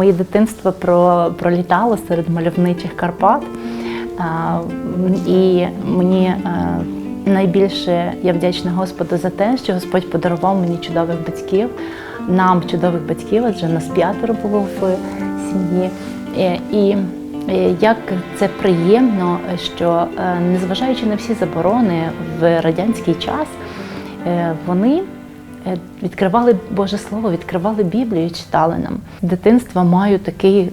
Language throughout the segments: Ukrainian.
Моє дитинство про, пролітало серед мальовничих Карпат. І мені е, найбільше я вдячна Господу за те, що Господь подарував мені чудових батьків, нам чудових батьків, адже нас п'ятеро було в сім'ї. Е, І е, як це приємно, що незважаючи на всі заборони в радянський час, вони відкривали Боже Слово, відкривали Біблію, читали нам. З Дитинства маю такий е,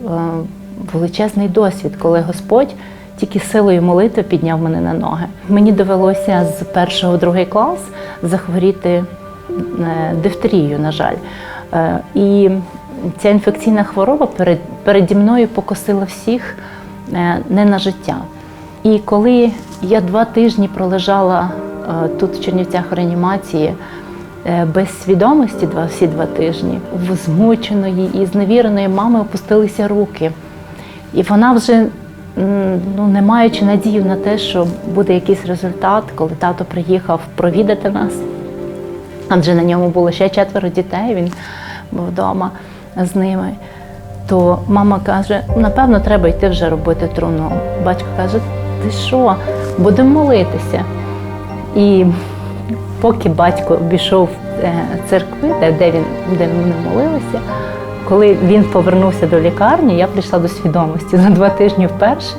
величезний досвід, коли Господь тільки силою молитви підняв мене на ноги. Мені довелося з першого другий клас захворіти е, дифтерією, на жаль. Е, І ця інфекційна хвороба перед, переді мною покосила всіх е, не на життя. І коли я два тижні пролежала е, тут в Чернівцях в реанімації е, без свідомості, всі два тижні, в змученої і зневіреної мами опустилися руки. І вона вже, ну, не маючи надію на те, що буде якийсь результат, коли тато приїхав провідати нас, адже на ньому було ще четверо дітей, він був вдома з ними. То мама каже: напевно, треба йти вже робити труну. Батько каже: ти що, будемо молитися. І поки батько обійшов е, церкви, де, він, де вони молилися, коли він повернувся до лікарні, я прийшла до свідомості за два тижні вперше.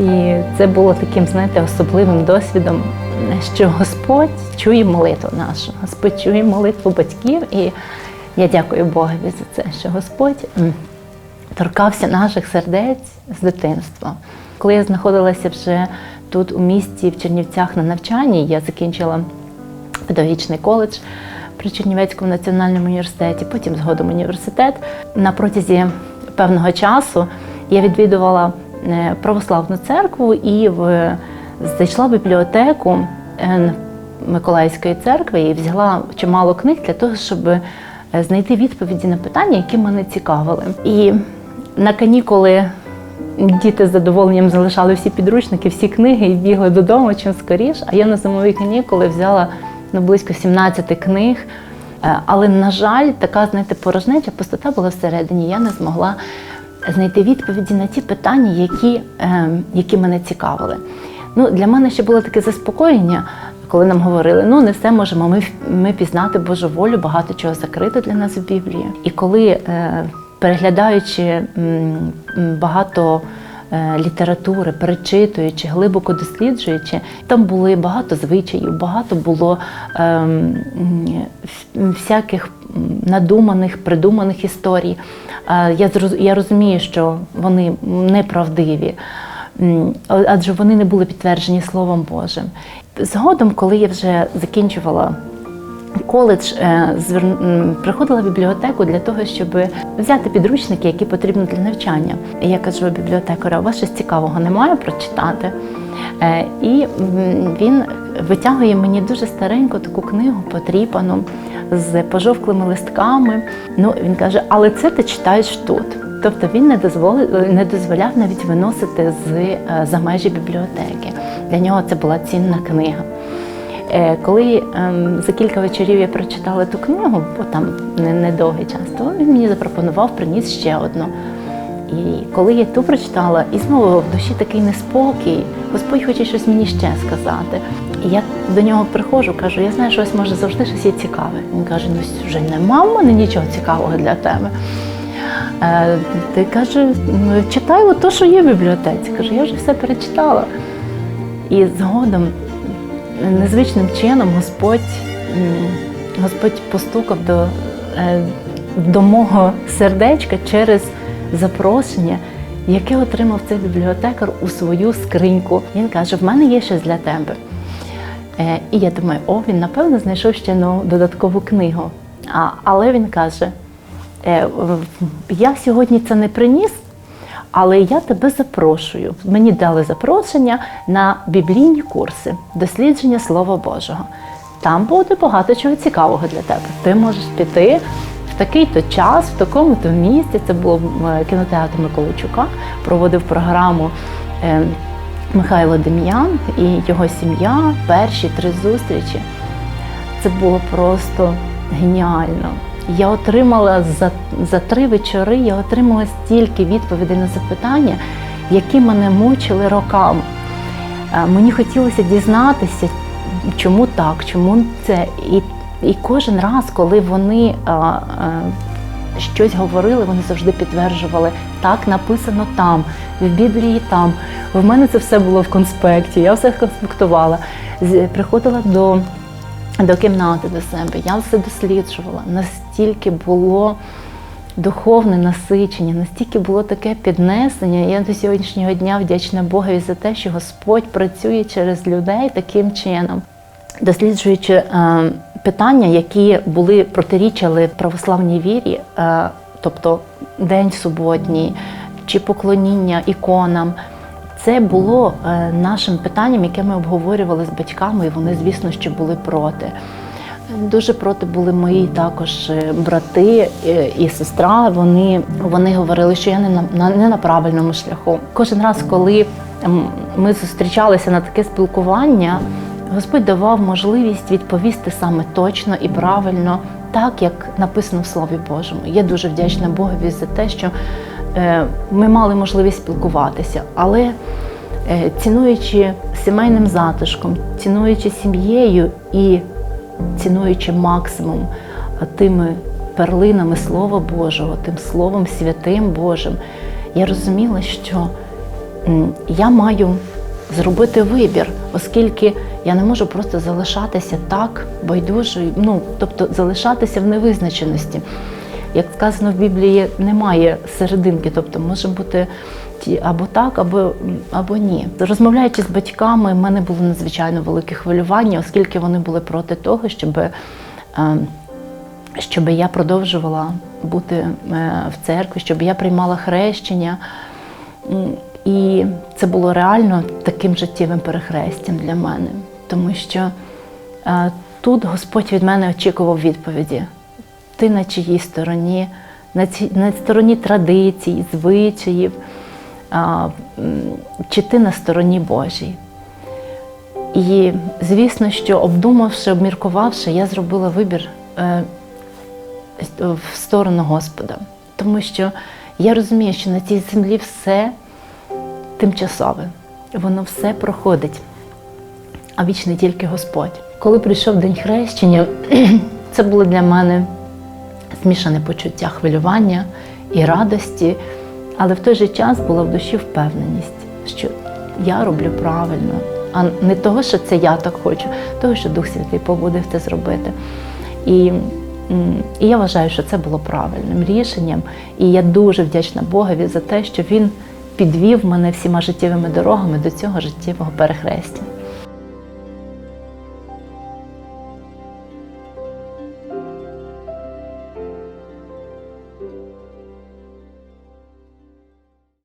І це було таким, знаєте, особливим досвідом, що Господь чує молитву нашу, Господь чує молитву батьків. І я дякую Богові за це, що Господь торкався наших сердець з дитинства. Коли я знаходилася вже тут у місті в Чернівцях на навчанні, я закінчила педагогічний коледж при Чернівецькому національному університеті, потім згодом університет. На протязі певного часу я відвідувала е, православну церкву і в, зайшла в бібліотеку е, Миколаївської церкви і взяла чимало книг для того, щоб е, знайти відповіді на питання, які мене цікавили. І на канікули діти з задоволенням залишали всі підручники, всі книги і бігли додому чим скоріш. А я на зимові канікули взяла ну, близько 17 книг. Е, Але, на жаль, така, знаєте, порожнеча, пустота була всередині. Я не змогла знайти відповіді на ті питання, які, е, які мене цікавили. Ну, для мене ще було таке заспокоєння, коли нам говорили, ну не все можемо ми, ми пізнати Божу волю, багато чого закрито для нас в Біблії. І коли, е, переглядаючи багато е, літератури, перечитуючи, глибоко досліджуючи, там були багато звичаїв, багато було ем, всяких надуманих, придуманих історій. Е, Я, розумію, що вони неправдиві. Адже вони не були підтверджені Словом Божим. Згодом, коли я вже закінчувала коледж, е, приходила в бібліотеку для того, щоб взяти підручники, які потрібні для навчання. Я кажу бібліотекарю, у вас щось цікавого немає прочитати. Е, І він витягує мені дуже стареньку таку книгу, потріпану з пожовклими листками. Ну, він каже, але це ти читаєш тут. Тобто він не дозволив, не дозволяв навіть виносити з е, за межі бібліотеки. Для нього це була цінна книга. Е, Коли ем, за кілька вечорів я прочитала ту книгу, бо там не- недовгий час, то він мені запропонував, приніс ще одну. І коли я ту прочитала, і знову в душі такий неспокій, Господь хоче щось мені ще сказати. І я до нього приходжу, кажу, я знаю, що ось може завжди щось є цікаве. Він каже: ну вже нема в мене нічого цікавого для тебе. Е, Ти каже, «Ну, читай то, що є в бібліотеці. Каже, я вже все перечитала. І згодом незвичним чином Господь, Господь постукав до, е, до мого сердечка через запрошення, яке отримав цей бібліотекар у свою скриньку. Він каже: в мене є щось для тебе. Е, І я думаю, о, він напевно знайшов ще ну, додаткову книгу. А, але він каже: е, я сьогодні це не приніс, але я тебе запрошую. Мені дали запрошення на біблійні курси дослідження Слова Божого. Там буде багато чого цікавого для тебе. Ти можеш піти в такий-то час, в такому-то місці. Це було е, кінотеатр Миколайчука, проводив програму. е, Михайло Дем'ян і його сім'я, перші три зустрічі. Це було просто геніально. Я отримала за, за три вечори, я отримала стільки відповідей на запитання, які мене мучили роками. Е, Мені хотілося дізнатися, чому так, чому це. І, і кожен раз, коли вони а, а, щось говорили, вони завжди підтверджували, так написано там, в Біблії там. В мене це все було в конспекті, я все конспектувала. Приходила до, до кімнати до себе, я все досліджувала. Настільки було духовне насичення, настільки було таке піднесення. Я до сьогоднішнього дня вдячна Богові за те, що Господь працює через людей таким чином. Досліджуючи е, питання, які були протирічили православній вірі, е, тобто День суботній чи поклоніння іконам, це було е, нашим питанням, яке ми обговорювали з батьками, і вони, звісно, що були проти. Дуже проти були мої також е, брати е, і сестра. Вони, вони говорили, що я не на, не на правильному шляху. Кожен раз, коли ми зустрічалися на таке спілкування, Господь давав можливість відповісти саме точно і правильно, так як написано в Слові Божому. Я дуже вдячна Богові за те, що ми мали можливість спілкуватися, але е, цінуючи сімейним затишком, цінуючи сім'єю і цінуючи максимум тими перлинами Слова Божого, тим Словом Святим Божим, я розуміла, що я маю зробити вибір, оскільки я не можу просто залишатися так байдужою, ну тобто залишатися в невизначеності. Як сказано в Біблії, немає серединки, тобто може бути або так, або, або ні. Розмовляючи з батьками, в мене було надзвичайно велике хвилювання, оскільки вони були проти того, щоб, е, щоб я продовжувала бути е, в церкві, щоб я приймала хрещення. І це було реально таким життєвим перехрестям для мене, тому що е, тут Господь від мене очікував відповіді. Ти на чиїй стороні, на, ці, на стороні традицій, звичаїв, а, чи ти на стороні Божій. І звісно, що обдумавши, обміркувавши, я зробила вибір е, в сторону Господа. Тому що я розумію, що на цій землі все тимчасове, воно все проходить, а вічний тільки Господь. Коли прийшов день хрещення, це було для мене змішане почуття хвилювання і радості, але в той же час була в душі впевненість, що я роблю правильно, а не того, що це я так хочу, того, що Дух Святий побудив це зробити. І, і я вважаю, що це було правильним рішенням. І я дуже вдячна Богові за те, що він підвів мене всіма життєвими дорогами до цього життєвого перехрестя.